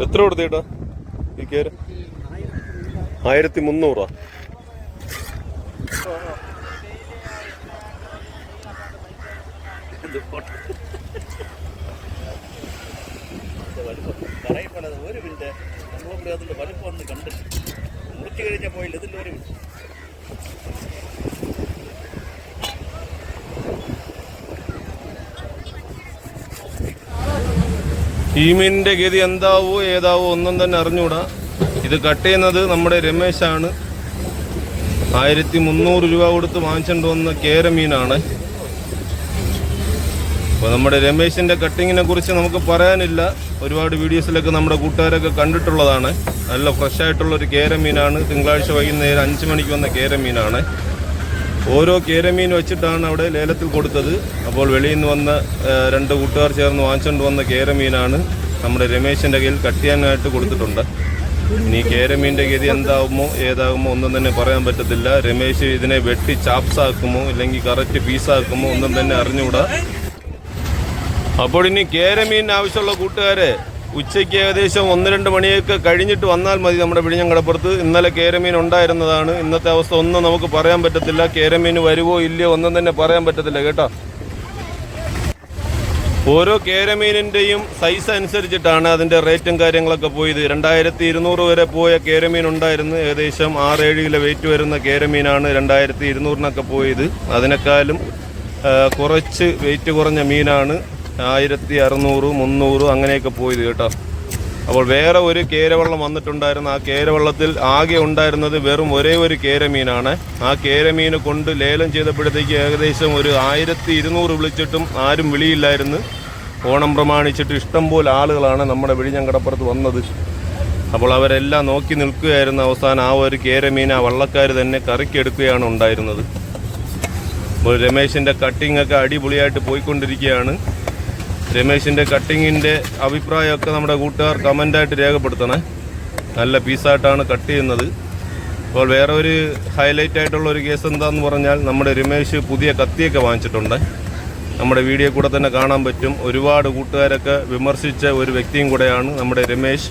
എത്ര കൊടുത്തേട്ടാ? ഈ കേര ആയിരത്തി മുന്നൂറാ. ഒരു മിനിറ്റ് നമ്മളും അതിന്റെ വലിപ്പം. ഒന്ന് കണ്ടിട്ട് മുറിച്ചു കഴിഞ്ഞ പോയില്ല ഇതിന്റെ ഒരു മിനിറ്റ് ഈ ഗതി എന്താവോ ഏതാവോ ഒന്നും തന്നെ അറിഞ്ഞൂടാ. ഇത് കട്ട് ചെയ്യുന്നത് നമ്മുടെ രമേശാണ്. ആയിരത്തി മുന്നൂറ് രൂപ കൊടുത്ത് വാങ്ങിച്ചുകൊണ്ട് വന്ന കേര മീനാണ് അപ്പോൾ നമ്മുടെ രമേശിന്റെ കട്ടിങ്ങിനെ കുറിച്ച് നമുക്ക് പറയാനില്ല. ഒരുപാട് വീഡിയോസിലൊക്കെ നമ്മുടെ കൂട്ടുകാരൊക്കെ കണ്ടിട്ടുള്ളതാണ്. നല്ല ഫ്രഷ് ആയിട്ടുള്ള ഒരു കേര മീനാണ് തിങ്കളാഴ്ച വൈകുന്നേരം അഞ്ച് മണിക്ക് വന്ന കേര മീനാണ് ഓരോ കേരമീൻ വെച്ചിട്ടാണ് അവിടെ ലേലത്തിൽ കൊടുത്തത്. അപ്പോൾ വെളിയിൽ നിന്ന് വന്ന രണ്ട് കൂട്ടുകാർ ചേർന്ന് വാങ്ങിച്ചുകൊണ്ട് വന്ന കേരമീനാണ് നമ്മുടെ രമേശിന്റെ കയ്യിൽ കട്ടിയാനായിട്ട് കൊടുത്തിട്ടുണ്ട്. ഇനി കേരമീന്റെ ഗതി എന്താകുമോ ഏതാകുമോ ഒന്നും തന്നെ പറയാൻ പറ്റത്തില്ല. രമേശ് ഇതിനെ വെട്ടി ചാപ്സ് ആക്കുമോ ഇല്ലെങ്കിൽ കറക്റ്റ് പീസാക്കുമോ ഒന്നും തന്നെ അറിഞ്ഞുകൂടാ. അപ്പോൾ ഇനി കേരമീൻ ആവശ്യമുള്ള കൂട്ടുകാരെ ഉച്ചയ്ക്ക് ഏകദേശം ഒന്ന് രണ്ട് മണിയൊക്കെ കഴിഞ്ഞിട്ട് വന്നാൽ മതി നമ്മുടെ വിഴിഞ്ഞങ്കടപ്പുറത്ത് ഇന്നലെ കേരമീൻ ഉണ്ടായിരുന്നതാണ്. ഇന്നത്തെ അവസ്ഥ ഒന്നും നമുക്ക് പറയാൻ പറ്റത്തില്ല. കേരമീൻ വരുവോ ഇല്ലയോ ഒന്നും തന്നെ പറയാൻ പറ്റത്തില്ല കേട്ടോ? ഓരോ കേരമീനിന്റെയും സൈസ് അനുസരിച്ചിട്ടാണ് അതിന്റെ റേറ്റും കാര്യങ്ങളൊക്കെ പോയത്. രണ്ടായിരത്തി ഇരുന്നൂറ് വരെ പോയ കേരമീൻ ഉണ്ടായിരുന്നു. ഏകദേശം ആറേഴ് കിലോ വെയിറ്റ് വരുന്ന കേരമീനാണ് രണ്ടായിരത്തി ഇരുന്നൂറിനൊക്കെ പോയത്. അതിനേക്കാളും കുറച്ച് വെയിറ്റ് കുറഞ്ഞ മീനാണ്. ആയിരത്തി അറുന്നൂറ് മുന്നൂറ് അങ്ങനെയൊക്കെ പോയത് കേട്ടോ. അപ്പോൾ വേറെ ഒരു കേരവെള്ളം വന്നിട്ടുണ്ടായിരുന്നു. ആ കേരവെള്ളത്തിൽ ആകെ ഉണ്ടായിരുന്നത് വെറും ഒരേ ഒരു കേരമീനാണ്. ആ കേരമീൻ കൊണ്ട് ലേലം ചെയ്തപ്പോഴത്തേക്ക് ഏകദേശം ഒരു ആയിരത്തി ഇരുന്നൂറ് വിളിച്ചിട്ടും ആരും വിളിയില്ലായിരുന്നു. ഓണം പ്രമാണിച്ചിട്ട് ഇഷ്ടംപോലെ ആളുകളാണ് നമ്മുടെ വിഴിഞ്ഞങ്കടപ്പുറത്ത് വന്നത്. അപ്പോൾ അവരെല്ലാം നോക്കി നിൽക്കുകയായിരുന്ന. അവസാനം ആ ഒരു കേരമീൻ ആ വള്ളക്കാർ തന്നെ കറിക്കെടുക്കുകയാണ് ഉണ്ടായിരുന്നത്. അപ്പോൾ രമേശിന്റെ കട്ടിങ്ങൊക്കെ അടിപൊളിയായിട്ട് പോയിക്കൊണ്ടിരിക്കുകയാണ്. രമേശിന്റെ കട്ടിങ്ങിന്റെ അഭിപ്രായമൊക്കെ നമ്മുടെ കൂട്ടുകാർ കമന്റായിട്ട് രേഖപ്പെടുത്തണേ. നല്ല പീസായിട്ടാണ് കട്ട് ചെയ്യുന്നത്. അപ്പോൾ വേറെ ഒരു ഹൈലൈറ്റ് ആയിട്ടുള്ള ഒരു കേസ് എന്താന്ന് പറഞ്ഞാൽ നമ്മുടെ രമേശ് പുതിയ കത്തിയൊക്കെ വാങ്ങിച്ചിട്ടുണ്ട്. നമ്മുടെ വീഡിയോ കൂടെ തന്നെ കാണാൻ പറ്റും. ഒരുപാട് കൂട്ടുകാരൊക്കെ വിമർശിച്ച ഒരു വ്യക്തിയും കൂടെയാണ് നമ്മുടെ രമേശ്.